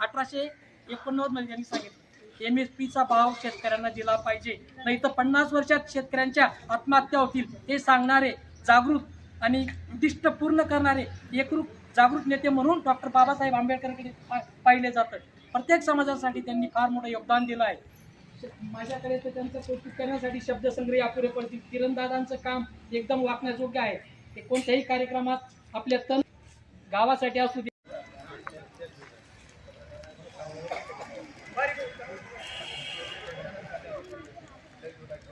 अठराशे एकोणनव्वदमध्ये त्यांनी सांगितलं एम एस पीचा भाव शेतकऱ्यांना दिला पाहिजे. नाही तर पन्नास वर्षात शेतकऱ्यांच्या आत्महत्या होतील हे सांगणारे जागृत आणि उद्दिष्ट पूर्ण करणारे एकरूप जागृत नेते म्हणून डॉक्टर बाबासाहेब आंबेडकरकडे पाहिले जातं प्रत्येक समाजासाठी त्यांनी फार मोठं योगदान दिलं आहे. माझ्याकडे तर त्यांचं कौतुक करण्यासाठी शब्दसंग्रही अपुरे पडतील. किरणदादांचं काम एकदम वाकण्याजोग्य आहे. ते कोणत्याही कार्यक्रमात आपल्या तन गावासाठी असू दे